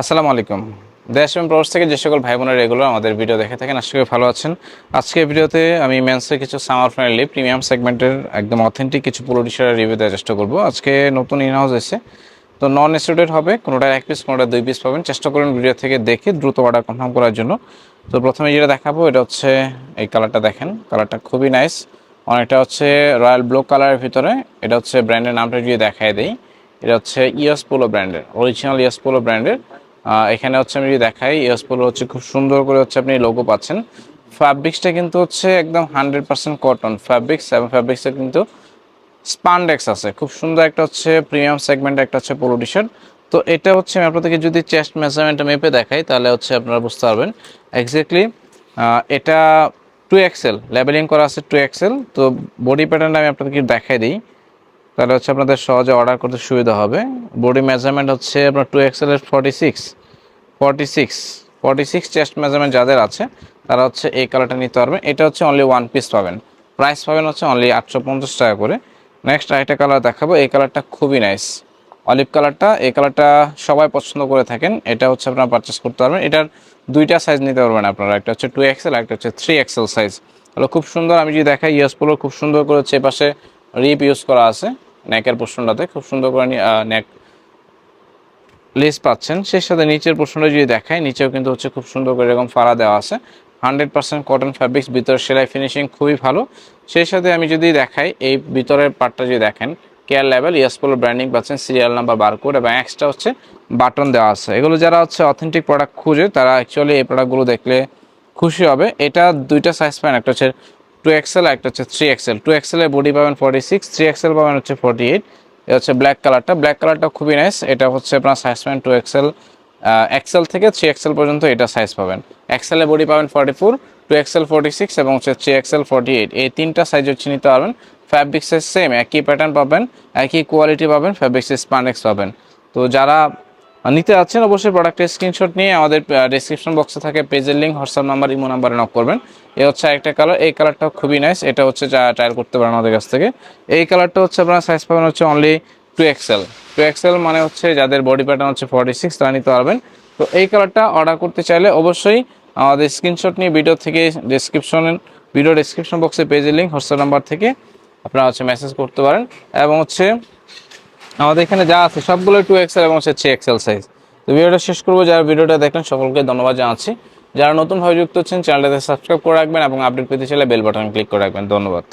আসসালামু আলাইকুম। দেশ এবং প্রবাস থেকে যে সকল ভাই বোনেরা রেগুলার আমাদের ভিডিও দেখে থাকেন, আশা করি ভালো আছেন। আজকে ভিডিওতে আমি মেন্সের কিছু সামার ফ্রেন্ডলি প্রিমিয়াম সেগমেন্টের একদম অথেন্টিক কিছু পোলো রিভিউ দেওয়ার চেষ্টা করব। আজকে নতুন ইন হাউস এসে তো নন স্টুডেন্ট হবে কোনোটা এক পিস কোনোটা দুই পিস পাবেন। চেষ্টা করুন ভিডিও থেকে দেখে দ্রুত অর্ডার কনফার্ম করার জন্য। তো প্রথমে যেটা দেখাবো, এটা হচ্ছে এই কালারটা দেখেন। কালারটা খুবই নাইস অনেকটা হচ্ছে রয়্যাল ব্লু কালারের ভিতরে। এটা হচ্ছে ব্র্যান্ডের নামটা যদি দেখায় দেই, এটা হচ্ছে ইয়স পোলো ব্র্যান্ডের অরিজিনাল ইয়স পোলো ব্র্যান্ডের এখানে হচ্ছে আমি যদি দেখাই ইয়স পোলো হচ্ছে খুব সুন্দর করে হচ্ছে আপনি লোগো পাচ্ছেন। ফ্যাব্রিক্সটা কিন্তু হচ্ছে একদম হান্ড্রেড পার্সেন্ট কটন ফ্যাব্রিক্স এবং ফ্যাব্রিক্সের কিন্তু স্পান্ডেক্স আছে। খুব সুন্দর একটা হচ্ছে প্রিমিয়াম সেগমেন্ট একটা হচ্ছে পোলো টি শার্ট তো এটা হচ্ছে আমি আপনাদেরকে যদি চেস্ট মেজারমেন্টটা মেপে দেখাই, তাহলে হচ্ছে আপনারা বুঝতে পারবেন। এক্স্যাক্টলি এটা টু এক্সেল লেবেলিং করা আছে টু এক্সেল তো বডি প্যাটার্নটা আমি আপনাদেরকে দেখাই দিই। তাহলে হচ্ছে আপনাদের সহজে অর্ডার করতে সুবিধা হবে। বডি মেজারমেন্ট হচ্ছে আপনার two এক্সেলের forty six forty six forty six chest measurement যাদের আছে, তারা হচ্ছে এই কালারটা নিতে পারবেন এটা হচ্ছে অনলি ওয়ান পিস পাবেন। প্রাইস পাবেন হচ্ছে অনলি আটশো পঞ্চাশ টাকা করে। নেক্সট আরেকটা কালার দেখাবো। এই কালারটা খুবই নাইস অলিভ কালারটা এই কালারটা সবাই পছন্দ করে থাকেন। এটা হচ্ছে আপনারা পারচেস করতে পারবেন। এটার দুইটা সাইজ নিতে পারবেন আপনারা। একটা হচ্ছে টু এক্সেল একটা হচ্ছে থ্রি এক্সেল সাইজ তাহলে খুব সুন্দর, আমি যদি দেখাই ইয়েস পোলো খুব সুন্দর করে হচ্ছে পাশে রিপ ইউজ করা আছে। নেকের পোর্শনটাতে খুব সুন্দর করে নেক লেস পাচ্ছেন। সেই সাথে নিচের পোর্শনটা যদি দেখায় নিচেও কিন্তু হচ্ছে খুব সুন্দর করে এরকম ফাড়া দেওয়া আছে। হান্ড্রেড পার্সেন্ট কটন ফ্যাব্রিক্স ভিতরে সেলাই ফিনিশিং খুবই ভালো। সেই সাথে আমি যদি দেখাই, এই ভিতরের পার্টটা যদি দেখেন কেয়ার লেভেল ইয়াসপোলো ব্র্যান্ডিং পাচ্ছেন সিরিয়াল নাম্বার বারকোড এবং এক্সট্রা হচ্ছে বাটন দেওয়া আছে। এগুলো যারা হচ্ছে অথেন্টিক প্রোডাক্ট খুঁজে, তারা অ্যাকচুয়ালি এই প্রোডাক্টগুলো দেখলে খুশি হবে। এটা দুইটা সাইজ পাবেন একটা হচ্ছে টু এক্সেল একটা হচ্ছে থ্রি এক্সেল টু এক্সেলের বডি পাবেন ফর্টি সিক্স থ্রি এক্সেল পাবেন হচ্ছে ফর্টি এইট এটা হচ্ছে ব্ল্যাক কালারটা ব্ল্যাক কালারটা খুবই নাইস এটা হচ্ছে আপনার সাইজ পাবেন টু এক্সেল এক্সেল থেকে থ্রি এক্সেল পর্যন্ত এটা সাইজ পাবেন। এক্সেলের বডি পাবেন forty four two XL forty six এবং হচ্ছে থ্রি এক্সেল ফর্টি এইট এই তিনটা সাইজ হচ্ছে নিতে পারবেন। ফ্যাব্রিক্সের সেম একই প্যাটার্ন পাবেন, একই কোয়ালিটি পাবেন ফ্যাব্রিক্সের স্পানেক্স পাবেন। তো যারা নিতে যাচ্ছেন অবশ্যই প্রোডাক্টের স্ক্রিনশট নিয়ে আমাদের ডিসক্রিপশন বক্সে থাকে পেজের লিঙ্ক হোয়াটসঅ্যাপ নাম্বার ইমো নাম্বারে নক করবেন। এ হচ্ছে একটা কালার এই কালারটাও খুবই নাইস এটা হচ্ছে যা ট্রায়াল করতে পারেন আমাদের কাছ থেকে। এই কালারটা হচ্ছে আপনার সাইজ পাবেন হচ্ছে only two XL two XL মানে হচ্ছে যাদের বডি প্যাটার্ন হচ্ছে ফর্টি সিক্স তারা নিতে পারবেন। তো এই কালারটা অর্ডার করতে চাইলে অবশ্যই আমাদের স্ক্রিনশট নিয়ে ভিডিও থেকে ডিসক্রিপশন ভিডিও ডিসক্রিপশন বক্সে পেজের লিঙ্ক হোয়াটসঅ্যাপ নাম্বার থেকে আপনারা হচ্ছে মেসেজ করতে পারেন। এবং হচ্ছে আমাদের এখানে যা আছে সবগুলো টু এক্সেল এবং হচ্ছে থ্রি এক্সেল সাইজ তো ভিডিওটা শেষ করব, যারা ভিডিওটা দেখলেন সকলকে ধন্যবাদ জানাচ্ছি। যারা নতুনভাবে যুক্ত হচ্ছেন, চ্যানেলটাতে সাবস্ক্রাইব করে রাখবেন এবং আপডেট পেতে চাইলে বেল বাটন ক্লিক করে রাখবেন। ধন্যবাদ।